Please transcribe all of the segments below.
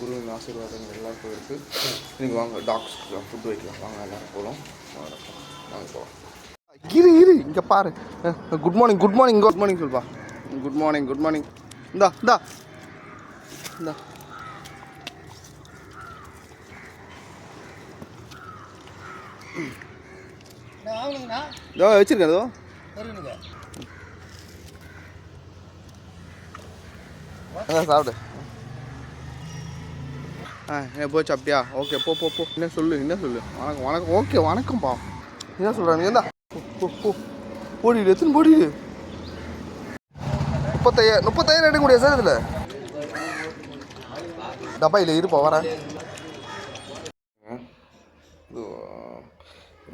குருவின் ஆசீர்வாதங்கள் எல்லாருக்கும் இருக்குது நீங்கள் வாங்க டாக்ஸ்க்கு ஃபுட் வைக்கலாம். வாங்க எல்லாரும் போகலாம் வாங்க போகலாம் இரு இரு இங்கே பாரு. Good morning good morning good morning சொல்பா good morning good morning இந்தா இந்தா. இந்தா. வச்சிருக்கேன் சரிங்க அதான் சாப்பிடு. ஆ போச்சு அப்படியா? ஓகே போ போ போ. என்ன சொல்லு என்ன சொல்லு? வணக்கம் வணக்கம். ஓகே வணக்கம்ப்பா. என்ன சொல்கிறாங்க என்ன? போ போடிடு எத்தனை போடிடு முப்பத்தையாயிரம் முப்பத்தாயிரம் எடுக்க முடியாது சார் இதில்? டப்பா இல்லை இருப்பா வரேன்.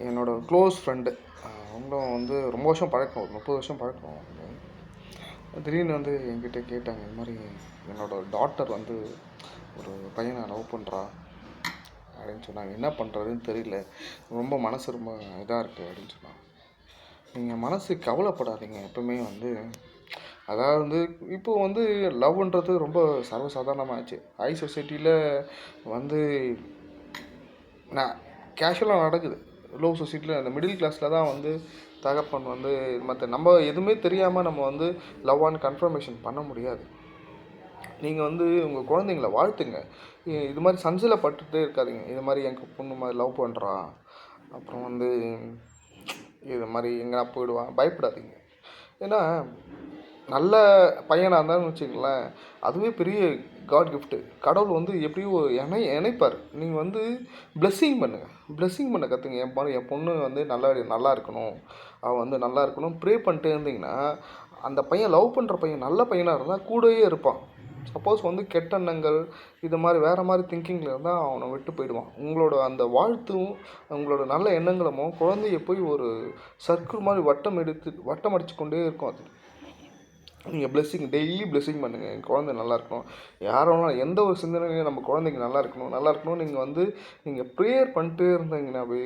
என்னோடய என்னோட க்ளோஸ் ஃப்ரெண்டு அவங்களும் வந்து ரொம்ப வருஷம் பழக்கம் ஒரு முப்பது வருஷம் பழக்கம். திடீர்னு வந்து என்கிட்ட கேட்டாங்க இந்த மாதிரி என்னோட டாட்டர் வந்து ஒரு பையனை லவ் பண்ணுறா அப்படின்னு சொன்னாங்க. என்ன பண்ணுறதுன்னு தெரியல. ரொம்ப மனசு ரொம்ப இதாக இருக்குது அப்படின்னு சொன்னாங்க. நீங்கள் மனசு கவலைப்படாதீங்க. எப்பவுமே வந்து அதாவது வந்து இப்போ வந்து லவ்ன்றது ரொம்ப சர்வசாதாரணமாகிடுச்சு ஹை சொசைட்டியில் வந்து நான் கேஷுவலாக நடக்குது. லோ சொசைட்டியில் அந்த மிடில் கிளாஸில் தான் வந்து தகப்பன் வந்து மற்ற நம்ம எதுவுமே தெரியாமல் நம்ம வந்து லவ் ஆன் கன்ஃபர்மேஷன் பண்ண முடியாது. நீங்கள் வந்து உங்கள் குழந்தைங்கள வாழ்த்துங்க. இது மாதிரி சஞ்சலப்பட்டுட்டே இருக்காதீங்க. இது மாதிரி எங்கள் பொண்ணு மாதிரி லவ் பண்ணுறான் அப்புறம் வந்து இது மாதிரி எங்கன்னா போயிடுவான் பயப்படாதீங்க. ஏன்னா நல்ல பையனாக இருந்தாலும் வச்சுங்களேன் அதுவே பெரிய காட் கிஃப்ட்டு கடவுள் வந்து எப்படியோ இணை இணைப்பார். நீங்கள் வந்து பிளெஸ்ஸிங் பண்ணுங்கள் பிளெஸ்ஸிங் பண்ண கற்றுங்க என் பாரு என் பொண்ணு வந்து நல்லா நல்லா இருக்கணும். அவன் வந்து நல்லா இருக்கணும். ப்ரே பண்ணிட்டே இருந்தீங்கன்னா அந்த பையன் லவ் பண்ணுற பையன் நல்ல பையனாக இருந்தால் கூடவே இருப்பான். சப்போஸ் வந்து கெட்ட எண்ணங்கள் இது மாதிரி வேறு மாதிரி திங்கிங்கில் இருந்தால் அவனை விட்டு போயிடுவான். உங்களோட அந்த வாழ்த்தும் உங்களோட நல்ல எண்ணங்களுமோ குழந்தைய போய் ஒரு சர்க்கிள் மாதிரி வட்டம் எடுத்து வட்டம் அடிச்சு கொண்டே இருக்கும் அது. நீங்கள் blessing டெய்லி blessing பண்ணுங்கள் என் குழந்தை நல்லா இருக்கணும். யாரோனா எந்த ஒரு சிந்தனையும் நம்ம குழந்தைங்க நல்லா இருக்கணும். நல்லா இருக்கணும் நீங்கள் வந்து நீங்கள் ப்ரேயர் பண்ணிட்டே இருந்தீங்கன்னாவே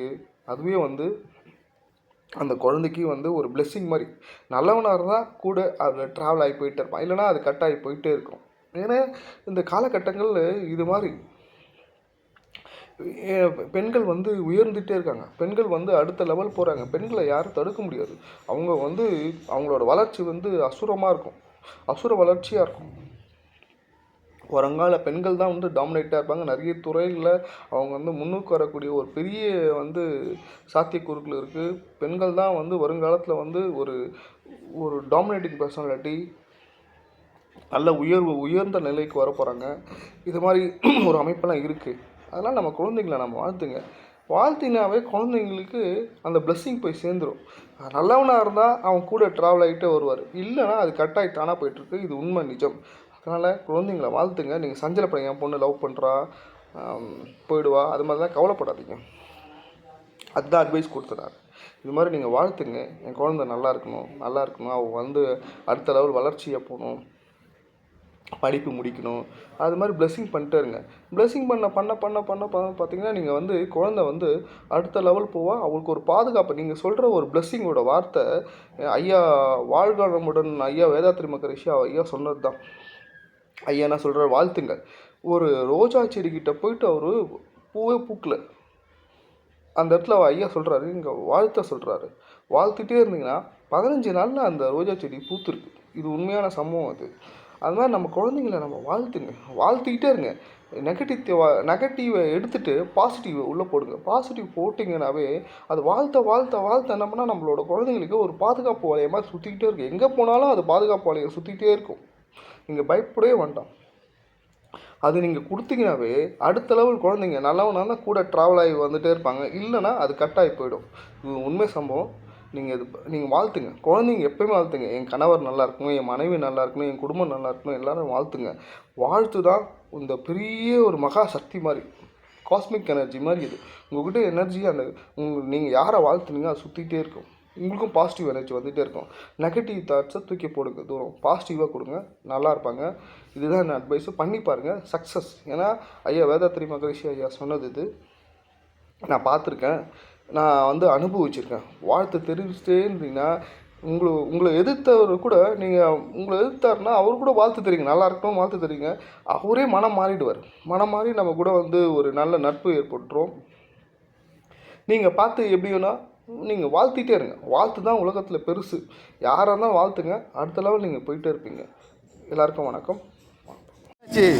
அதுவே வந்து அந்த குழந்தைக்கு வந்து ஒரு blessing மாதிரி. நல்லவனாக இருந்தால் கூட அதில் ட்ராவல் ஆகி போயிட்டே இருப்பான். இல்லைனா அது கட் ஆகி போயிட்டே இருக்கும். ஏன்னா இந்த காலகட்டங்களில் இது மாதிரி பெண்கள் வந்து உயர்ந்துட்டே இருக்காங்க. பெண்கள் வந்து அடுத்த லெவல் போகிறாங்க பெண்களை யாரும் தடுக்க முடியாது. அவங்க வந்து அவங்களோட வளர்ச்சி வந்து அசுரமாக இருக்கும். அசுர வளர்ச்சியாக இருக்கும். வருங்கால பெண்கள் தான் வந்து டாமினேட்டாக இருப்பாங்க. நிறைய துறைகளில் அவங்க வந்து முன்னுக்கு வரக்கூடிய ஒரு பெரிய வந்து சாத்தியக்கூறுகள் இருக்குது பெண்கள் தான் வந்து வருங்காலத்தில் வந்து ஒரு ஒரு டாமினேட்டிங் பர்சனாலிட்டி நல்ல உயர்வு உயர்ந்த நிலைக்கு வர போகிறாங்க இது மாதிரி ஒரு அமைப்பெல்லாம் இருக்குது அதனால் நம்ம குழந்தைங்கள நம்ம வாழ்த்துங்க. வாழ்த்தினாவே குழந்தைங்களுக்கு அந்த blessing போய் சேர்ந்துடும் நல்லவனாக இருந்தால் அவன் கூட ட்ராவல் ஆகிட்டே வருவார். இல்லைன்னா அது கட்டாயி தானாக போயிட்டுருக்கு இது உண்மை நிஜம். அதனால் குழந்தைங்கள வாழ்த்துங்க. நீங்கள் சஞ்சலப்படுங்க என் பொண்ணு லவ் பண்ணுறா போயிடுவா. அது மாதிரிலாம் கவலைப்படாதீங்க. அதுதான் அட்வைஸ் கொடுத்துறாரு. இது மாதிரி நீங்கள் வாழ்த்துங்க. என் குழந்தை நல்லா இருக்கணும் நல்லா இருக்கணும். அவள் வந்து அடுத்த லெவல் வளர்ச்சியாக போகணும். படிப்பு முடிக்கணும். அது மாதிரி ப்ளெஸ்ஸிங் பண்ணிட்டே இருங்க. ப்ளெஸ்ஸிங் பண்ண பண்ண பண்ண பண்ண பண்ண பார்த்தீங்கன்னா நீங்கள் வந்து குழந்தை வந்து அடுத்த லெவல் போவா அவங்களுக்கு ஒரு பாதுகாப்பு. நீங்கள் சொல்கிற ஒரு ப்ளெஸ்ஸிங்கோட வார்த்தை ஐயா வாழ்கணமுடன் ஐயா வேதாத்திரி மகரிஷி ஐயா சொன்னது தான் ஐயா நான் சொல்கிற வாழ்த்துங்கள். ஒரு ரோஜா செடிக்கிட்ட போயிட்டு அவர் பூவே பூக்கல. அந்த இடத்துல அவள் ஐயா சொல்கிறாரு இங்கே வாழ்த்த சொல்கிறாரு வாழ்த்துட்டே இருந்தீங்கன்னா பதினஞ்சு நாளில் அந்த ரோஜா செடி பூத்துருக்கு. இது உண்மையான சம்பவம் அது. அது மாதிரி நம்ம குழந்தைங்கள நம்ம வாழ்த்துங்க வாழ்த்திக்கிட்டே இருங்க. நெகட்டிவ் நெகட்டிவை எடுத்துட்டு பாசிட்டிவை உள்ளே போடுங்க. பாசிட்டிவ் போட்டிங்கனாவே அது வாழ்த்த வாழ்த்த வாழ்த்த என்ன பண்ணால் நம்மளோட குழந்தைங்களுக்கு ஒரு பாதுகாப்பு வளையமாக சுற்றிக்கிட்டே இருக்கும் எங்கே போனாலும் அது பாதுகாப்பு வலையை சுற்றிக்கிட்டே இருக்கும். நீங்கள் பயப்படவே வேண்டாம். அது நீங்கள் கொடுத்தீங்கனாவே அடுத்த லெவல் குழந்தைங்க நல்லவனால கூட ட்ராவல் ஆகி வந்துகிட்டே இருப்பாங்க. இல்லைன்னா அது கட் ஆகி போயிடும். இது உண்மை சம்பவம். நீங்கள் இது நீங்கள் வாழ்த்துங்க. குழந்தைங்க எப்பயுமே வாழ்த்துங்க. என் கணவர் நல்லா இருக்கணும் என் மனைவி நல்லா இருக்கணும் என் குடும்பம் நல்லா இருக்கணும் எல்லாரும் வாழ்த்துங்க. வாழ்த்து தான் இந்த பெரிய ஒரு மகா சக்தி மாதிரி காஸ்மிக் எனர்ஜி மாதிரி இது. உங்கள்கிட்ட எனர்ஜி அந்த உங்கள் நீங்கள் யாரை வாழ்த்துனீங்க அது சுற்றிக்கிட்டே இருக்கும். உங்களுக்கும் பாசிட்டிவ் எனர்ஜி வந்துகிட்டே இருக்கும். நெகட்டிவ் தாட்ஸை தூக்கி போடுங்க தூரம். பாசிட்டிவாக கொடுங்க நல்லா இருப்பாங்க. இதுதான் என் அட்வைஸு பண்ணி பாருங்கள் சக்ஸஸ் ஏன்னா ஐயா வேதாத்திரி மகரிஷி ஐயா சொன்னது இது. நான் பார்த்துருக்கேன். நான் வந்து அனுபவிச்சிருக்கேன். வாழ்த்து தெரிவிச்சிட்டே இருந்தீங்கன்னா உங்களை உங்களை எதிர்த்தவர் கூட நீங்கள் உங்களை எதிர்த்தாருன்னா அவர் கூட வாழ்த்து தெரியுங்க நல்லா இருக்கணும் வாழ்த்து தெரியுங்க அவரே மனம் மாறிடுவார். மனம் மாறி நம்ம கூட வந்து ஒரு நல்ல நட்பு ஏற்பட்டுரும். நீங்கள் பார்த்து எப்படி வேணா நீங்கள் வாழ்த்திட்டே இருங்க. வாழ்த்து தான் உலகத்தில் பெருசு. யாராக இருந்தாலும் வாழ்த்துங்க. அடுத்த லெவல் நீங்கள் போயிட்டே இருப்பீங்க. எல்லாருக்கும் வணக்கம். சரி